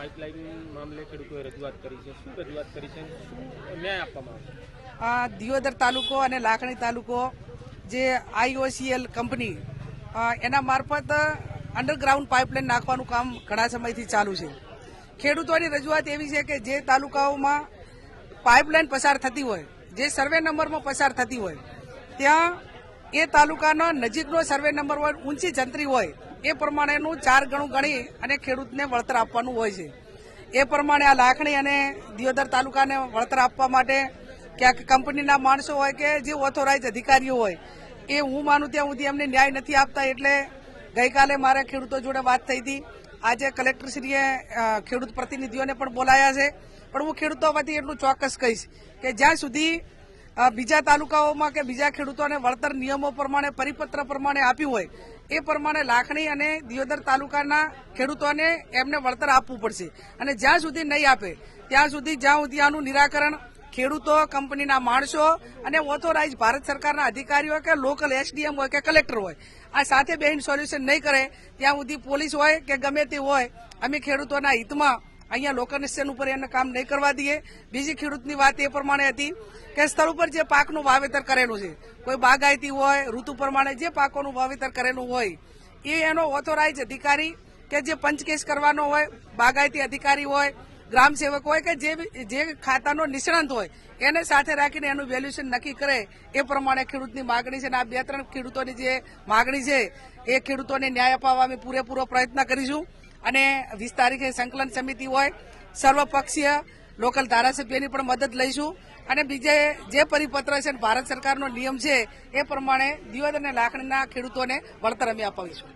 Pipeline મામલે ખેડૂતોએ રજૂઆત કરી છે. શું રજૂઆત કરી છે શું ન્યાય આપવામાં આવશે? આ દિયોદર તાલુકો અને લાખણી તાલુકો જે આઈઓસીએલ કંપની એના મારફત અંડરગ્રાઉન્ડ પાઇપલાઇન નાખવાનું કામ ઘણા સમયથી ચાલુ છે. ખેડૂતોની રજૂઆત એવી છે કે જે તાલુકાઓમાં પાઇપલાઇન પસાર થતી હોય, જે સર્વે નંબરમાં પસાર થતી હોય, ત્યાં એ તાલુકાનો નજીકનો સર્વે નંબર હોય, ઊંચી જંત્રી હોય એ પ્રમાણેનું ચાર ગણું ગણી અને ખેડૂતને વળતર આપવાનું હોય છે. એ પ્રમાણે આ લાખણી અને દિયોદર તાલુકાને વળતર આપવા માટે ક્યાંક કંપનીના માણસો હોય કે જે ઓથોરાઇઝ અધિકારીઓ હોય, એ હું માનું ત્યાં સુધી એમને ન્યાય નથી આપતા એટલે ગઈકાલે મારે ખેડૂતો જોડે વાત થઈ હતી. આજે કલેક્ટરશ્રીએ ખેડૂત પ્રતિનિધિઓને પણ બોલાયા છે. પણ હું ખેડૂતો વતી એટલું ચોક્કસ કહીશ કે જ્યાં સુધી બીજા તાલુકાઓમાં કે બીજા ખેડૂતોને વળતર નિયમો પ્રમાણે, પરિપત્ર પ્રમાણે આપ્યું હોય, એ પ્રમાણે લાખણી અને દિયોદર તાલુકાના ખેડૂતોને એમને વળતર આપવું પડશે. અને જ્યાં સુધી નહીં આપે, ત્યાં સુધી જ્યાં સુધી આનું નિરાકરણ ખેડૂતો, કંપનીના માણસો અને ઓથોરાઇઝ ભારત સરકારના અધિકારીઓ કે લોકલ એસડીએમ હોય કે કલેક્ટર હોય, આ સાથે બેહીને સોલ્યુશન નહીં કરે. ત્યાં સુધી પોલીસ હોય કે ગમે તે હોય, અમે ખેડૂતોના હિતમાં અહીંયા લોકલ સ્ટેન્ડ ઉપર એને કામ નહીં કરવા દઈએ. બીજી ખેડૂતની વાત એ પ્રમાણે હતી કે સ્થળ ઉપર જે પાકનું વાવેતર કરેલું છે, કોઈ બાગાયતી હોય, ઋતુ પ્રમાણે જે પાકોનું વાવેતર કરેલું હોય, એ એનો ઓથોરાઇઝ અધિકારી કે જે પંચકેસ કરવાનો હોય, બાગાયતી અધિકારી હોય, ગ્રામ સેવક હોય કે જે જે ખાતાનો નિષ્ણાંત હોય, એને સાથે રાખીને એનું વેલ્યુએશન નક્કી કરે એ પ્રમાણે ખેડૂતની માગણી છે અને આ બે ત્રણ ખેડૂતોની જે માગણી છે, એ ખેડૂતોને ન્યાય અપાવવા અમે પૂરેપૂરો પ્રયત્ન કરીશું. અને વીસ તારીખે સંકલન સમિતિ હોય, સર્વપક્ષીય લોકલ ધારાસભ્યની પણ મદદ લઈશું. અને બીજે જે પરિપત્ર છે ભારત સરકારનો નિયમ છે, એ પ્રમાણે દિવદ અને લાખણીના ખેડૂતોને વળતર અમે અપાવીશું